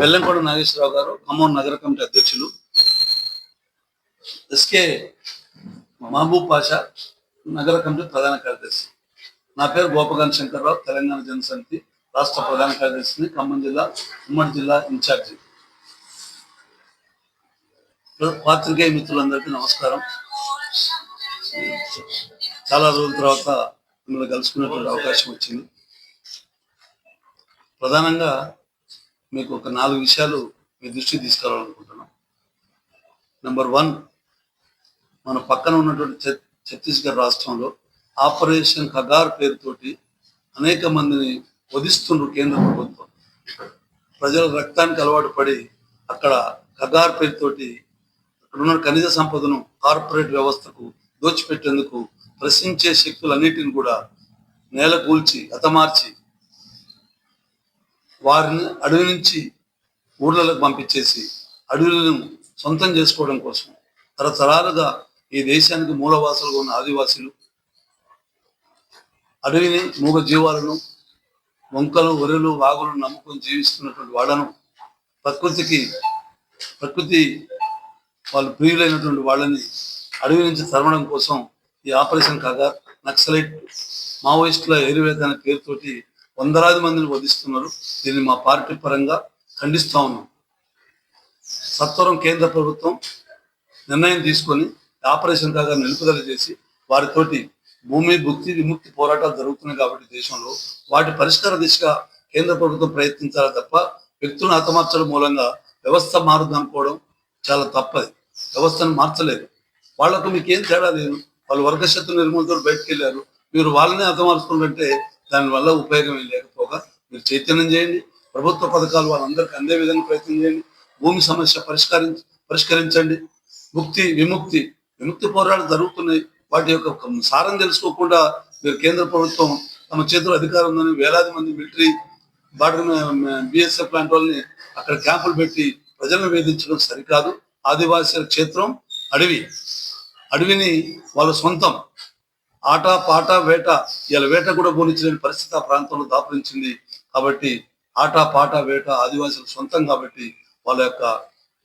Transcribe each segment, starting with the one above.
వెల్లంకొండ నాగేశ్వరరావు గారు ఖమ్మం నగర కమిటీ అధ్యక్షులు. ఎస్కే మహబూబ్ పాషా నగర కమిటీ ప్రధాన కార్యదర్శి. నా పేరు గోపగాన్ శంకర్రావు తెలంగాణ జనసమితి రాష్ట్ర ప్రధాన కార్యదర్శిని ఖమ్మం జిల్లా ఉమ్మడి జిల్లా ఇన్ఛార్జి. పాత్రికేయ మిత్రులందరికీ నమస్కారం. చాలా రోజుల తర్వాత మిమ్మల్ని కలుసుకునేటువంటి అవకాశం వచ్చింది. ప్రధానంగా మీకు ఒక నాలుగు విషయాలు మీ దృష్టికి తీసుకురావాలనుకుంటున్నాం. నెంబర్ వన్ మన పక్కన ఉన్నటువంటి ఛత్తీస్గఢ్ రాష్ట్రంలో ఆపరేషన్ ఖగార్ పేరుతోటి అనేక మందిని వధిస్తుండ్రు కేంద్ర ప్రభుత్వం. ప్రజల రక్తానికి అలవాటు పడి అక్కడ ఖగార్ పేరుతోటి అక్కడ ఉన్న ఖనిజ సంపదను కార్పొరేట్ వ్యవస్థకు దోచిపెట్టేందుకు ప్రశ్నించే శక్తులన్నిటిని కూడా నేల కూల్చి హతమార్చి వారిని అడవి నుంచి ఊర్లలకు పంపించేసి అడవులను సొంతం చేసుకోవడం కోసం తరతరాలుగా ఈ దేశానికి మూలవాసులుగా ఉన్న ఆదివాసులు అడవిని మూగ జీవాలను వంకలు ఒరెలు వాగులు నమ్ముకొని జీవిస్తున్నటువంటి వాళ్ళను ప్రకృతికి ప్రకృతి వాళ్ళు ప్రియులైనటువంటి వాళ్ళని అడవి నుంచి తరమడం కోసం ఈ ఆపరేషన్ కాగా నక్సలైట్ మావోయిస్టుల ఏరివేత అనే పేరుతోటి వందలాది మందిని వధిస్తున్నారు. దీన్ని మా పార్టీ పరంగా ఖండిస్తా ఉన్నాం. సత్వరం కేంద్ర ప్రభుత్వం నిర్ణయం తీసుకొని ఆపరేషన్ కాగా నిలుపుదల చేసి వారితోటి భూమి భుక్తి విముక్తి పోరాటాలు జరుగుతున్నాయి కాబట్టి దేశంలో వాటి పరిష్కార దిశగా కేంద్ర ప్రభుత్వం ప్రయత్నించాలి తప్ప వ్యక్తులను హతమార్చడం మూలంగా వ్యవస్థ మారుదనుకోవడం చాలా తప్పది. వ్యవస్థను మార్చలేదు. వాళ్ళకు మీకేం తేడా లేదు. వాళ్ళు వర్గశత్రు నిర్మూలతో బయటకు వెళ్ళారు మీరు వాళ్ళనే హతమార్చుకుంటుంటే దానివల్ల ఉపయోగం లేకపోగా మీరు చైతన్యం చేయండి. ప్రభుత్వ పథకాలు వాళ్ళందరికీ అందే విధంగా ప్రయత్నం చేయండి. భూమి సమస్య పరిష్కరించ పరిష్కరించండి. ముక్తి విముక్తి విముక్తి పోరాటాలు జరుగుతున్నాయి. వాటి యొక్క సారం తెలుసుకోకుండా మీరు కేంద్ర ప్రభుత్వం తమ చేతిలో అధికారం ఉందని వేలాది మంది మిలిటరీ బార్డర్ బిఎస్ఎఫ్ లాంటి వాళ్ళని అక్కడ క్యాంపులు పెట్టి ప్రజలను వేధించడం సరికాదు. ఆదివాసీల క్షేత్రం అడవి. అడవిని వాళ్ళ సొంతం ఆట పాట వేట ఇలా వేట కూడా పోనిచ్చిన పరిస్థితి ఆ ప్రాంతంలో దాపరించింది. కాబట్టి ఆట పాట వేట ఆదివాసులు సొంతం కాబట్టి వాళ్ళ యొక్క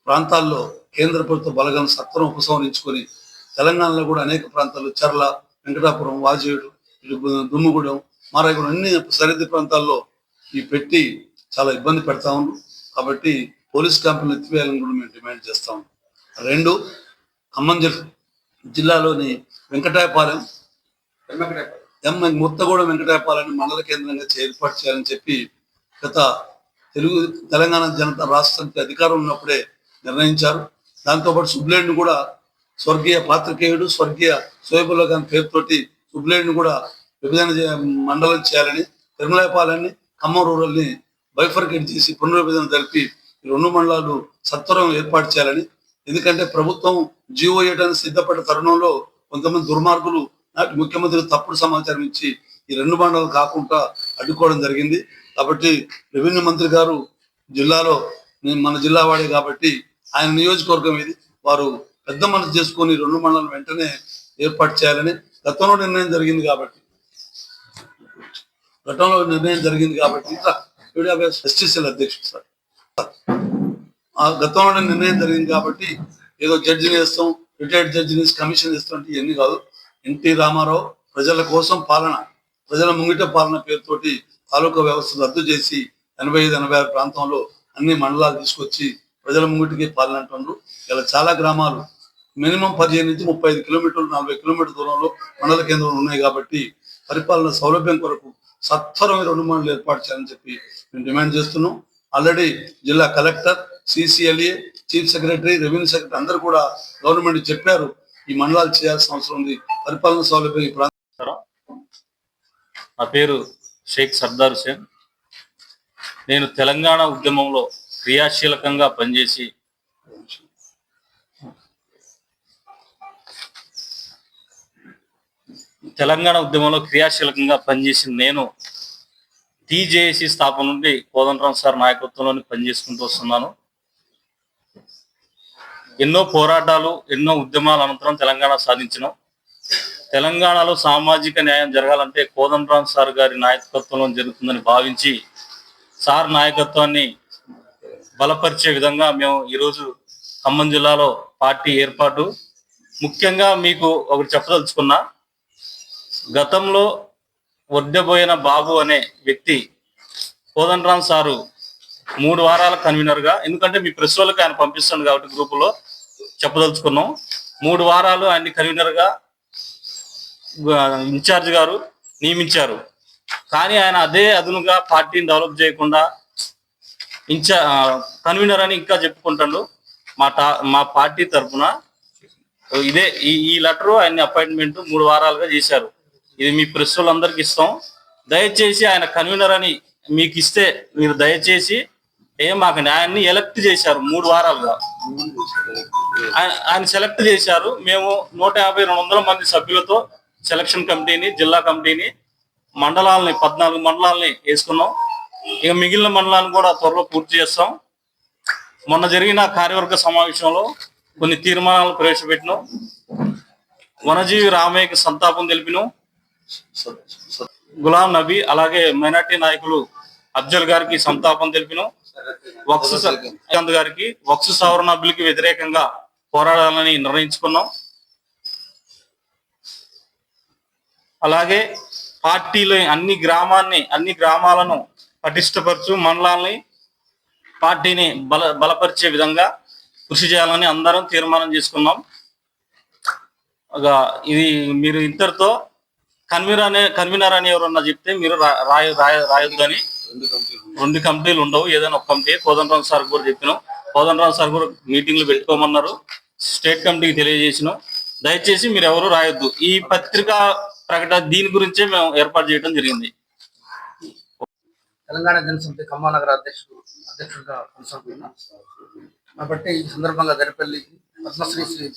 ప్రాంతాల్లో కేంద్ర ప్రభుత్వ బలగాలను సత్వరం ఉపసంహరించుకొని తెలంగాణలో కూడా అనేక ప్రాంతాలు చర్ల వెంకటాపురం వాజేడు దుమ్ముగూడెం మారాయగూడెం అన్ని సరిహద్దు ప్రాంతాల్లో ఈ పెట్టి చాలా ఇబ్బంది పెడతా ఉన్నాం కాబట్టి పోలీస్ క్యాంపులు ఎత్తివేయాలని కూడా మేము డిమాండ్ చేస్తాం రెండు ఖమ్మం జిల్లాలోని వెంకటాయపాలెం ఎం ముత్తగూడెం వెంకటాయపాలెం మండల కేంద్రంగా ఏర్పాటు చేయాలని చెప్పి గత తెలుగు తెలంగాణ జనతా రాష్ట్రానికి అధికారం ఉన్నప్పుడే నిర్ణయించారు. దాంతోపాటు సుబ్లేడ్ను కూడా స్వర్గీయ పాత్రికేయుడు స్వర్గీయ సోయబుల్లా గారి పేరుతోటి సుబ్లేడ్ను కూడా విభజన మండలం చేయాలని తిరుమలపాలని ఖమ్మం రూరల్ని బైఫర్కేట్ చేసి పునర్విభజన జరిపి ఈ రెండు మండలాలు సత్వరం ఏర్పాటు చేయాలని. ఎందుకంటే ప్రభుత్వం జీవో ఇవ్వడానికి సిద్ధపడ్డ తరుణంలో కొంతమంది దుర్మార్గులు నాటి ముఖ్యమంత్రి తప్పుడు సమాచారం ఇచ్చి ఈ రెండు మండలాలు కాకుండా అడ్డుకోవడం జరిగింది. కాబట్టి రెవెన్యూ మంత్రి గారు జిల్లాలో మన జిల్లా వాడే కాబట్టి ఆయన నియోజకవర్గం ఇది. వారు పెద్ద మనసు చేసుకొని రెండు మండలం వెంటనే ఏర్పాటు చేయాలని గతంలో నిర్ణయం జరిగింది కాబట్టి. గతంలో నిర్ణయం జరిగింది కాబట్టి ఇంకా ఎస్టీసీల అధ్యక్షుడు సార్. ఆ గతంలో నిర్ణయం జరిగింది కాబట్టి ఏదో జడ్జిని వేస్తాం రిటైర్డ్ జడ్జిని కమిషన్ ఇస్తాం అంటే ఇవన్నీ కాదు. ఎన్టీ రామారావు ప్రజల కోసం పాలన ప్రజల ముంగిట పాలన పేరుతోటి తాలూకా వ్యవస్థ రద్దు చేసి ఎనభై ఐదు ఎనభై ఆరు ప్రాంతంలో అన్ని మండలాలు తీసుకొచ్చి ప్రజల ముంగిటికి పాలన అంటున్నారు ఇలా చాలా గ్రామాలు మినిమం పదిహేను నుంచి ముప్పై ఐదు కిలోమీటర్లు నలభై కిలోమీటర్ దూరంలో మండల కేంద్రాలు ఉన్నాయి కాబట్టి పరిపాలన సౌలభ్యం కొరకు సత్వరం రెండు మండలు ఏర్పాటు చేయాలని చెప్పి మేము డిమాండ్ చేస్తున్నాం. ఆల్రెడీ జిల్లా collector CCLA chief secretary revenue secretary అందరూ కూడా గవర్నమెంట్ చెప్పారు. ఈ మండలాలు చేయాల్సిన అవసరం ఉంది. పరిపాలన సౌలభ్యం ఈ ప్రాంతం నా పేరు షేక్ సర్దార్ హుసేన్ నేను తెలంగాణ ఉద్యమంలో క్రియాశీలకంగా పనిచేసి తెలంగాణ ఉద్యమంలో క్రియాశీలకంగా పనిచేసిన నేను టీజేఏసీ స్థాపన నుండి కోదండరాం సార్ నాయకత్వంలోని పనిచేసుకుంటూ వస్తున్నాను. ఎన్నో పోరాటాలు ఎన్నో ఉద్యమాల అనంతరం తెలంగాణ సాధించినాం. తెలంగాణలో సామాజిక న్యాయం జరగాలంటే కోదండరామ్ సార్ గారి నాయకత్వంలో జరుగుతుందని భావించి సార్ నాయకత్వాన్ని బలపరిచే విధంగా మేము ఈరోజు ఖమ్మం జిల్లాలో పార్టీ ఏర్పాటు. ముఖ్యంగా మీకు ఒకటి చెప్పదలుచుకున్నా గతంలో వడ్డబోయిన బాబు అనే వ్యక్తి కోదండరామ్ సారు మూడు వారాల కన్వీనర్గా. ఎందుకంటే మీ ప్రెస్ వాళ్ళకి ఆయన పంపిస్తాడు కాబట్టి గ్రూపులో చెప్పదలుచుకున్నాం. మూడు వారాలు ఆయన్ని కన్వీనర్గా ఇన్ఛార్జ్ గారు నియమించారు. కానీ ఆయన అదే అదునుగా పార్టీని డెవలప్ చేయకుండా ఇన్ఛా కన్వీనర్ అని ఇంకా చెప్పుకుంటాడు. మా టా మా పార్టీ తరఫున ఇదే ఈ ఈ లెటర్ ఆయన అపాయింట్మెంట్ మూడు వారాలుగా చేశారు. ఇది మీ ప్రెస్ వాళ్ళందరికీ ఇస్తాం. దయచేసి ఆయన కన్వీనర్ అని మీకు ఇస్తే మీరు దయచేసి ఏం మాకు ఆయన్ని ఎలక్ట్ చేశారు మూడు వారాలుగా. ఆయన సెలెక్ట్ చేశారు. మేము నూట యాభై రెండు వందల మంది సభ్యులతో సెలక్షన్ కమిటీని జిల్లా కమిటీని మండలాలని పద్నాలుగు మండలాలని వేసుకున్నాం. ఇక మిగిలిన మండలాన్ని కూడా త్వరలో పూర్తి చేస్తాం. మొన్న జరిగిన కార్యవర్గ సమావేశంలో కొన్ని తీర్మానాలు ప్రవేశపెట్టినాం. వనజీవి రామయ్యకి సంతాపం తెలిపినాం. గులాం నబీ అలాగే మైనార్టీ నాయకులు అఫ్జల్ గారికి సంతాపం తెలిపినాం. వక్స్ శ్రీకాంత్ గారికి వక్స్ సవరణ బిల్లుకి వ్యతిరేకంగా పోరాడాలని నిర్ణయించుకున్నాం. అలాగే పార్టీలో అన్ని గ్రామాన్ని అన్ని గ్రామాలను పటిష్టపరచు మండలాల్ని పార్టీని బల బలపరిచే విధంగా కృషి చేయాలని అందరం తీర్మానం చేసుకున్నాం. ఇది మీరు ఇంతటితో కన్వీనర్ అనే కన్వీనర్ అని ఎవరన్నా చెప్తే మీరు రాయ రాయ రాయ రాయొద్దని రెండు కమిటీలు కమిటీలు ఉండవు. ఏదైనా ఒక కమిటీ కోదండరామ్ సార్ కూడా చెప్పినాం. కోదండరామ్ సార్ కూడా మీటింగ్లు పెట్టుకోమన్నారు. స్టేట్ కమిటీకి తెలియజేసినాం. దయచేసి మీరు ఎవరు రాయొద్దు. ఈ పత్రికా ప్రకటన దీని గురించే మేము ఏర్పాటు చేయడం జరిగింది. తెలంగాణ జనసమితి ఖమ్మం నగర అధ్యక్షుడు అధ్యక్షుడిగా కొనసాగుతున్నా. కాబట్టి ఈ సందర్భంగా దరిపల్లి పద్మశ్రీ శ్రీ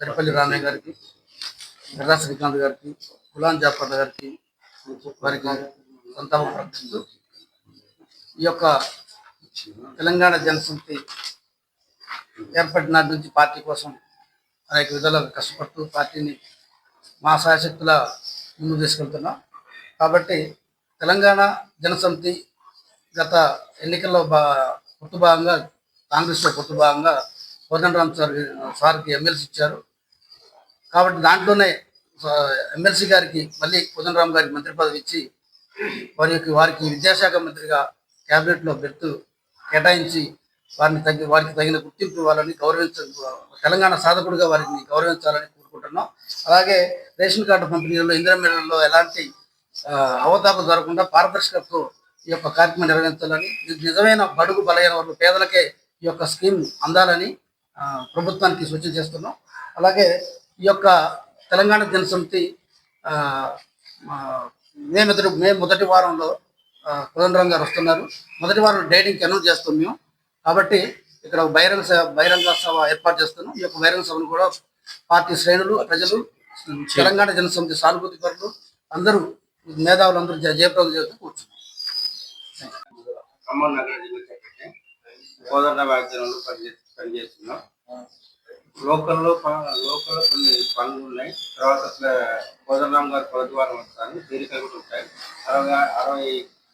దరిపల్లి రామయ్య గారికి ఎర్రా శ్రీకాంత్ గారికి గులాం జాఫర్ గారికి వారికి సంతాపం ప్రకటిస్తూ ఈ యొక్క తెలంగాణ జనసమితి ఏర్పడినాటి నుంచి పార్టీ కోసం అనేక విధాలుగా కష్టపడుతూ పార్టీని మా సాయశక్తుల ముందు తీసుకెళ్తున్నాం. కాబట్టి తెలంగాణ జనసమితి గత ఎన్నికల్లో బా పొత్తు భాగంగా కాంగ్రెస్లో పొత్తు భాగంగా కోదండరామ్ సార్ సార్కి ఎమ్మెల్సీ ఇచ్చారు. కాబట్టి దాంట్లోనే ఎమ్మెల్సీ గారికి మళ్ళీ కోదండరామ్ గారికి మంత్రి పదవి ఇచ్చి వారికి వారికి విద్యాశాఖ మంత్రిగా క్యాబినెట్లో బెర్త్ కేటాయించి వారిని తగ్గి వారికి తగిన గుర్తింపు ఇవ్వాలని గౌరవించ తెలంగాణ సాధకుడిగా వారిని గౌరవించాలని కోరుకుంటున్నాం. అలాగే రేషన్ కార్డు పంపిణీలో ఇందిరా మేళల్లో ఎలాంటి అవతాపం జరగకుండా పారదర్శకతతో ఈ యొక్క కార్యక్రమం నిర్వహించాలని నిజమైన బడుగు బలైన వాళ్ళు పేదలకే ఈ యొక్క స్కీమ్ అందాలని ప్రభుత్వానికి సూచన చేస్తున్నాం. అలాగే ఈ యొక్క తెలంగాణ జనసమితి మే మొదటి మే మొదటి వారంలో ఆ, గారు వస్తున్నారు. మొదటి వారం డేటింగ్ అనౌన్స్ చేస్తాం మేము. కాబట్టి ఇక్కడ ఒక బహిరంగ సభ బహిరంగ సభ ఏర్పాటు చేస్తాను ఈ యొక్క బహిరంగ సభను కూడా పార్టీ శ్రేణులు ప్రజలు తెలంగాణ జనసమితి సానుభూతి పరులు అందరూ మేధావులు అందరూ జయప్రదం చేస్తూ కూర్చున్నారు పనిచేస్తున్నాం. లోకల్లో ప- లోకల్లో కొన్ని పనులు ఉన్నాయి. తర్వాత అసలు కోదండరామ్ గారు ప్రతివారం వస్తాను తీరికలు కూడా ఉంటాయి అరవై అరవై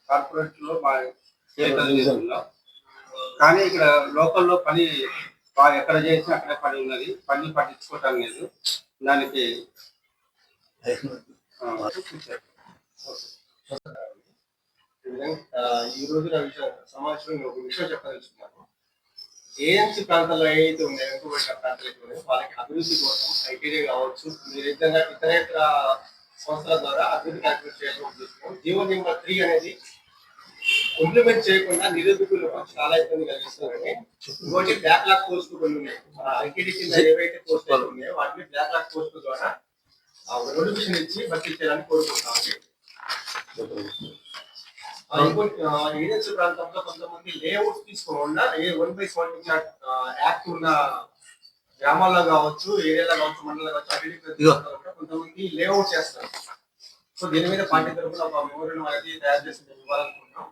కార్పొరేట్లో మా కానీ ఇక్కడ లోకల్లో పని ఎక్కడ చేసినా అక్కడ పని ఉన్నది. పని పట్టించుకోవటం లేదు. దానికి ఈ రోజు నా విషయం సమాచారం ఒక విషయం చెప్పదలుచుకున్నాను. ఏఎంసీ ప్రాంతాల్లో ఏవైతే ఉన్నాయో వెనుకబడిన ప్రాంతాలకి ఉన్నాయో వాళ్ళకి అభివృద్ధి కోసం ఐటీడీ కావచ్చు మీరు ఇతర ఇతరేతర సంస్థల ద్వారా అభివృద్ధి కార్యక్రమం చేయాలని ఉద్దేశం జీవో నెంబర్ త్రీ అనేది ఇంప్లిమెంట్ చేయకుండా నిరుద్యోగులకు చాలా ఇబ్బంది కలిగిస్తుందండి. ఇంకోటి బ్యాక్లాగ్ పోస్టులు కొన్ని ఉన్నాయి. ఐటీడీ కింద ఏవైతే పోస్టులు ఉన్నాయో వాటిని బ్యాక్లాగ్ పోస్టుల ద్వారా నోటిఫికేషన్ ఇచ్చి భర్తీ చేయాలని ఆ, ఏజెన్సీ ప్రాంతంలో కొంతమంది లేఅవుట్ తీసుకోకుండా A one by seventy act ఉన్న గ్రామాల్లో కావచ్చు ఏరియాలో కావచ్చు మండలం కావచ్చు కూడా కొంతమంది లేఅవుట్ చేస్తారు. సో దీని మీద పార్టీ తరఫున ఒక మెమోరియల్ అనేది తయారు చేసి ఇవ్వాలనుకుంటున్నాం.